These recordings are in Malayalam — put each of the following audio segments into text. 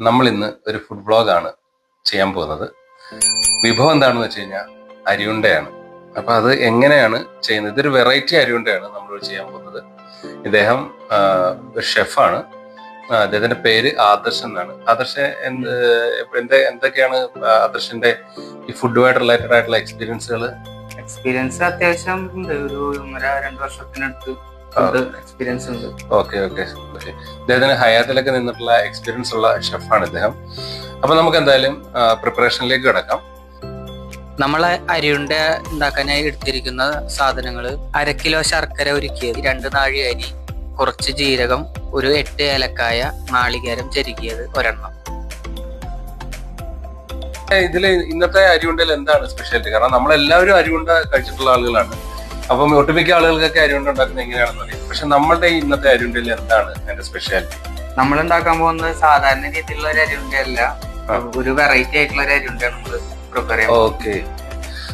നമ്മൾ ഇന്ന് ഒരു ഫുഡ് ബ്ലോഗാണ് ചെയ്യാൻ പോകുന്നത്. വിഭവം എന്താണെന്ന് വെച്ച് കഴിഞ്ഞാൽ അരിയുണ്ടയാണ്. അപ്പൊ അത് എങ്ങനെയാണ് ചെയ്യുന്നത്? ഇതൊരു വെറൈറ്റി അരിയുണ്ടയാണ് നമ്മൾ ചെയ്യാൻ പോകുന്നത്. ഇദ്ദേഹം ഷെഫാണ് അദ്ദേഹത്തിന്റെ പേര് ആദർശ് എന്നാണ്. ആദർശ് എന്ത് എന്റെ എന്തൊക്കെയാണ് ആദർശിന്റെ ഈ ഫുഡുമായിട്ട് റിലേറ്റഡ് ആയിട്ടുള്ള എക്സ്പീരിയൻസുകൾ എക്സ്പീരിയൻസ് അത്യാവശ്യം ഒരു ഒന്നര രണ്ട് വർഷത്തിനടുത്ത് എക്സ്പീരിയൻസ് ഉണ്ട്. ഓക്കെ ഓക്കെ ഓക്കെ ഇദ്ദേഹത്തിന് ഹയാത്തിലൊക്കെ നിന്നിട്ടുള്ള എക്സ്പീരിയൻസ് ഉള്ള ഷെഫാണ് ഇദ്ദേഹം. അപ്പൊ നമുക്ക് എന്തായാലും പ്രിപ്പറേഷനിലേക്ക് കിടക്കാം. നമ്മൾ അരിയുണ്ട ഉണ്ടാക്കാനായി എടുത്തിരിക്കുന്ന സാധനങ്ങൾ അര കിലോ ശർക്കര ഒരുക്കിയത് രണ്ട് നാഴി അരി കുറച്ച് ജീരകം ഒരു എട്ട് ഏലക്കായ നാളികേരം ചെരുകിയത് ഒരെണ്ണം. ഇതിൽ ഇന്നത്തെ അരിയുണ്ടയിൽ എന്താണ് സ്പെഷ്യാലിറ്റി കാരണം നമ്മളെല്ലാവരും അരിയുണ്ട കഴിച്ചിട്ടുള്ള ആളുകളാണ്. അപ്പം ഒട്ടുമിക്ക ആളുകൾക്കൊക്കെ അരിയുണ്ട ഉണ്ടാക്കുന്നത് എങ്ങനെയാണെന്ന് അറിയാം പക്ഷെ നമ്മളുടെ ഇന്നത്തെ അരിയുണ്ടയിൽ എന്താണ് അതിന്റെ സ്പെഷ്യാലിറ്റി നമ്മൾ ഉണ്ടാക്കാൻ പോകുന്നത് സാധാരണ രീതിയിലുള്ള ഒരു അരിയുണ്ടയല്ല ആ. ഒരു വെറൈറ്റി ആയിട്ടുള്ള ഒരു അരിയുണ്ടയാണ് നമ്മൾ പ്രിപ്പയർ ചെയ്യുന്നത് ഓക്കെ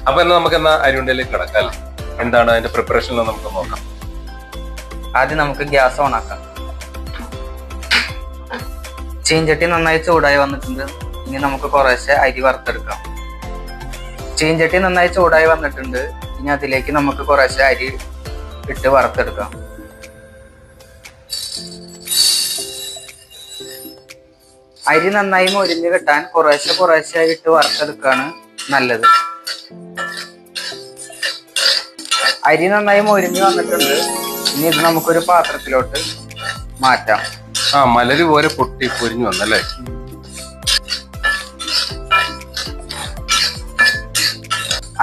അപ്പൊ എന്നാ നമുക്ക് എന്നാ അരിയുണ്ടയിലേക്ക് കിടക്കാം അല്ലേ? എന്താണ് അതിന്റെ പ്രിപ്പറേഷൻ നമുക്ക് നോക്കാം. ആദ്യം നമുക്ക് ഗ്യാസ് ഓൺ ആക്കാം. ചീഞ്ചട്ടി നന്നായി ചൂടായി വന്നിട്ടുണ്ട്. ഇനി നമുക്ക് കുറേശ്ശെ അരി വറുത്തെടുക്കാം. ചീഞ്ചട്ടി നന്നായി ചൂടായി വന്നിട്ടുണ്ട്. ഇനി അതിലേക്ക് നമുക്ക് കുറേശ്ശെ അരി ഇട്ട് വറുത്തെടുക്കാം. അരി നന്നായി മൊരിഞ്ഞ് കിട്ടാൻ കുറേശ്ശെ കുറേശ്ശെ ഇട്ട് വറുത്തെടുക്കാണ് നല്ലത്. അരി നന്നായി മൊരിഞ്ഞ് വന്നിട്ടുണ്ട്. ഇനി ഇത് നമുക്കൊരു പാത്രത്തിലോട്ട് മാറ്റാം. ആ മലര് പോലെ പൊട്ടി പൊരിഞ്ഞു വന്നല്ലേ?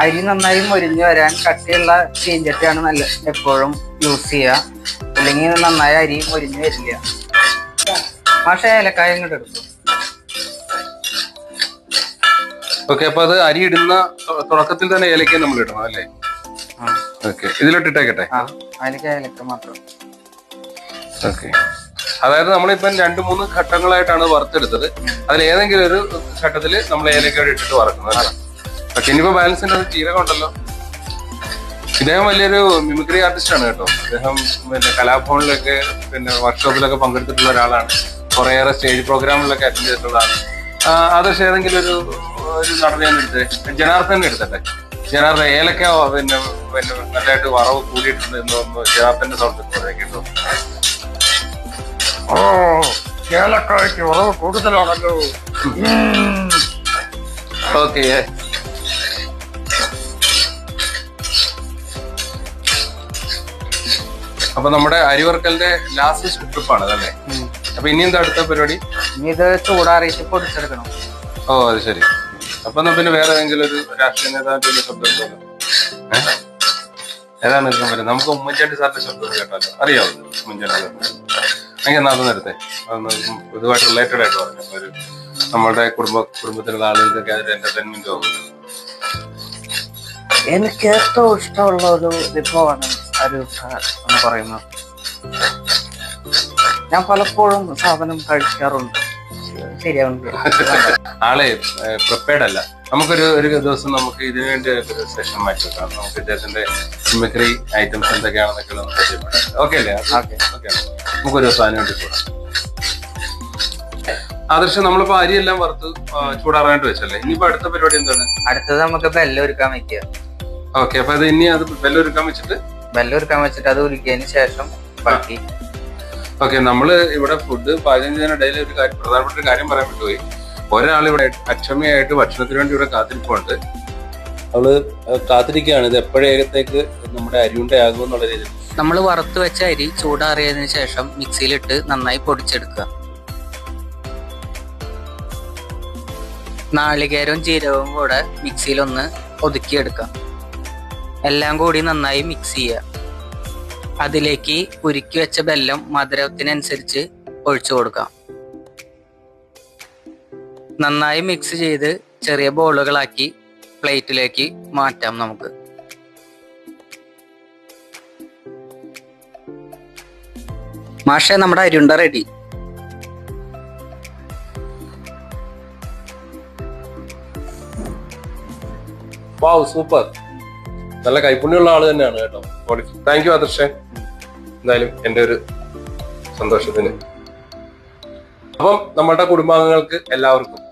അരി നന്നായി മുരിഞ്ഞു വരാൻ കട്ടിയുള്ള ചീഞ്ചട്ടിയാണ് നല്ല എപ്പോഴും യൂസ് ചെയ്യുക. അല്ലെങ്കിൽ നന്നായി അരി മുരിഞ്ഞു വരില്ല. പക്ഷേ ഏലക്കായ ഇങ്ങോട്ട് എടുക്കും ഓക്കെ അപ്പൊ അത് അരി ഇടുന്ന തുടക്കത്തിൽ തന്നെ ഏലക്ക നമ്മൾ ഇടണം അല്ലേ? ഓക്കെ ഇതിലോട്ടിട്ടേക്കട്ടെ. അതിലേക്ക് ഏലക്ക മാത്രം. ഓക്കെ അതായത് നമ്മളിപ്പം രണ്ട് മൂന്ന് ഘട്ടങ്ങളായിട്ടാണ് വറുത്തെടുത്തത്. അതിൽ ഏതെങ്കിലും ഒരു ഘട്ടത്തിൽ നമ്മൾ ഏലക്കോട് ഇട്ടിട്ട് വറക്കുന്നത് ഓക്കെ ഇനിയിപ്പോ ബാലൻസിന്റെ ഒരു ജീരകം ഉണ്ടല്ലോ. ഇദ്ദേഹം വലിയൊരു മിമിക്രി ആർട്ടിസ്റ്റ് ആണ് കേട്ടോ. അദ്ദേഹം പിന്നെ കലാഭവനിലൊക്കെ പിന്നെ വർക്ക്ഷോപ്പിലൊക്കെ പങ്കെടുത്തിട്ടുള്ള ഒരാളാണ്. കുറേയേറെ സ്റ്റേജ് പ്രോഗ്രാമിലൊക്കെ അറ്റൻഡ് ചെയ്തിട്ടുള്ളതാണ്. ആദർശ് ഏതെങ്കിലും ഒരു ഒരു നടനെ എടുത്തേ. ജനാർദ്ദനെ എടുത്തട്ടെ. ജനാർദ്ദൻ ഏലക്ക പിന്നെ പിന്നെ നല്ലതായിട്ട് വറവ് കൂടിയിട്ടുണ്ട് എന്ന് തോന്നുന്നു ജനാർദ്ദന്റെ സൗണ്ട് കേട്ടോ. ഓ ഏലക്കായ്ക്ക് വറവ് കൂടുതലാണല്ലോ. ഓക്കെ അപ്പൊ നമ്മുടെ അരിവർക്കലിന്റെ ലാസ്റ്റ് ട്രിപ്പാണ് അതല്ലേ ഉം. അപ്പൊ ഇനി എന്താ അടുത്ത പരിപാടി? ഇനി ഇത് ചൂടാറിയിട്ട് പൊടിച്ചെടുക്കണം. ഓ അത് ശരി. അപ്പൊ എന്നാ പിന്നെ വേറെ ഏതെങ്കിലും ഒരു രാഷ്ട്രീയ നേതാവിന്റെ ശബ്ദം? ഏതാണ് എടുക്കാൻ നമുക്ക് ഉമ്മൻചാണ്ടി സാറിന്റെ ശബ്ദം കേട്ടാലോ? അറിയാവോ ഉമ്മൻചാണ്ടി അങ്ങനെ എന്നാ അതൊന്നും എടുത്തേ അതൊന്ന് ഇതുമായിട്ട് റിലേറ്റഡ് ആയിട്ട് പറഞ്ഞു. ഒരു നമ്മുടെ കുടുംബ കുടുംബത്തിലുള്ള ആളുകൾക്കൊക്കെ അതൊരു എന്റർടൈൻമെന്റ് ആവും. എനിക്ക് ഏറ്റവും ഇഷ്ടമുള്ള ഒരു വിഭവമാണ് അരൂട്ട എന്ന് പറയുന്നത്. ഞാൻ പലപ്പോഴും സാധനം കഴിക്കാറുണ്ട്. ശരിയാവുന്നില്ല. ആളെ പ്രിപ്പയർഡ് അല്ല. നമുക്കൊരു ഒരു ദിവസം നമുക്ക് ഇതിനു വേണ്ടി ഒരു സെഷൻ മാറ്റി വെക്കാം. നമുക്ക് ഇദ്ദേഹത്തിന്റെ സിമിക്രി ഐറ്റംസ് എന്തൊക്കെയാണെന്നൊക്കെ നമുക്ക് പരിചയപ്പെടാം. ഓക്കെ അല്ലേ? ഓക്കെ ഓക്കെ നമുക്കൊരു ദിവസം അതിന് വേണ്ടി കൂടാം. ആദർശം നമ്മളിപ്പോ അരിയെല്ലാം വറുത്ത് ചൂടാറായിട്ട് ചൂടാറാനായിട്ട് വെച്ചല്ലേ? ഇനിയിപ്പോ അടുത്ത പരിപാടി എന്താണ്? അടുത്തത് നമുക്ക് ബെല്ലൊരുക്കാൻ വെക്കുക ഓക്കെ അപ്പൊ അത് ഇനി അത് ബെല്ലൊരുക്കാൻ വെച്ചിട്ട് ബെല്ലം ഒരുക്കാൻ വെച്ചിട്ട് അത് ഉരുക്കിയതിന് ശേഷം ബാക്കി. ഓക്കെ നമ്മൾ ഇവിടെ ഫുഡ് പാചകം ചെയ്യുന്നതിനിടയിൽ ഒരു കാര്യം പ്രധാനപ്പെട്ട ഒരു കാര്യം പറയാൻ വിട്ടുപോയി ഒരാൾ ഇവിടെ അക്ഷമയായിട്ട് ഭക്ഷണത്തിന് വേണ്ടി ഇവിടെ കാത്തിരിപ്പുണ്ട്. അവൾ കാത്തിരിക്കുകയാണ്. ഇത് എപ്പോഴേകത്തേക്ക് നമ്മുടെ അരിയുണ്ടയാകും എന്നുള്ള രീതിയിൽ. നമ്മൾ വറുത്ത് വെച്ച അരി ചൂടാറിയതിനു ശേഷം മിക്സിയിലിട്ട് നന്നായി പൊടിച്ചെടുക്കുക. നാളികേരവും ജീരകവും കൂടെ മിക്സിയിലൊന്ന് ഒതുക്കിയെടുക്കാം എല്ലാം കൂടി നന്നായി മിക്സ് ചെയ്യുക. അതിലേക്ക് ഉരുക്കി വെച്ച ബെല്ലം മധുരത്തിനനുസരിച്ച് ഒഴിച്ചു കൊടുക്കാം. നന്നായി മിക്സ് ചെയ്ത് ചെറിയ ബോളുകളാക്കി പ്ലേറ്റിലേക്ക് മാറ്റാം നമുക്ക്. മാഷെ നമ്മുടെ അരിയുണ്ട റെഡി വാവ് സൂപ്പർ നല്ല കൈപ്പുണ്യമുള്ള ആൾ തന്നെയാണ് കേട്ടോ. താങ്ക് യു ആദർശേ. എന്തായാലും എന്റെ ഒരു സന്തോഷത്തിന്. അപ്പം നമ്മളുടെ കുടുംബാംഗങ്ങൾക്ക് എല്ലാവർക്കും